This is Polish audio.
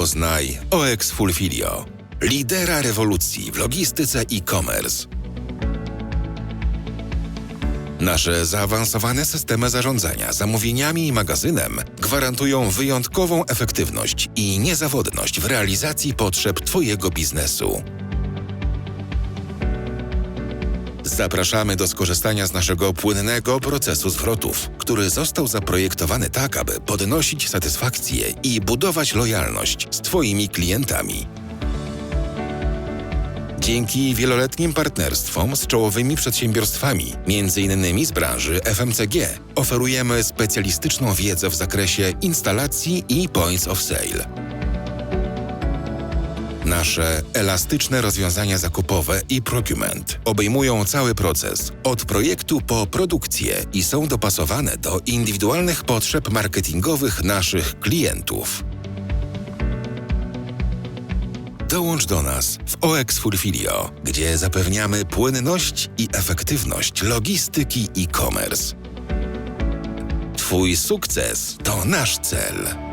Poznaj OX Fulfilio, lidera rewolucji w logistyce e-commerce. Nasze zaawansowane systemy zarządzania zamówieniami i magazynem gwarantują wyjątkową efektywność i niezawodność w realizacji potrzeb Twojego biznesu. Zapraszamy do skorzystania z naszego płynnego procesu zwrotów, który został zaprojektowany tak, aby podnosić satysfakcję i budować lojalność z Twoimi klientami. Dzięki wieloletnim partnerstwom z czołowymi przedsiębiorstwami, m.in. z branży FMCG, oferujemy specjalistyczną wiedzę w zakresie instalacji i points of sale. Nasze elastyczne rozwiązania zakupowe i procurement obejmują cały proces od projektu po produkcję i są dopasowane do indywidualnych potrzeb marketingowych naszych klientów. Dołącz do nas w OX Fulfilio, gdzie zapewniamy płynność i efektywność logistyki e-commerce. Twój sukces to nasz cel.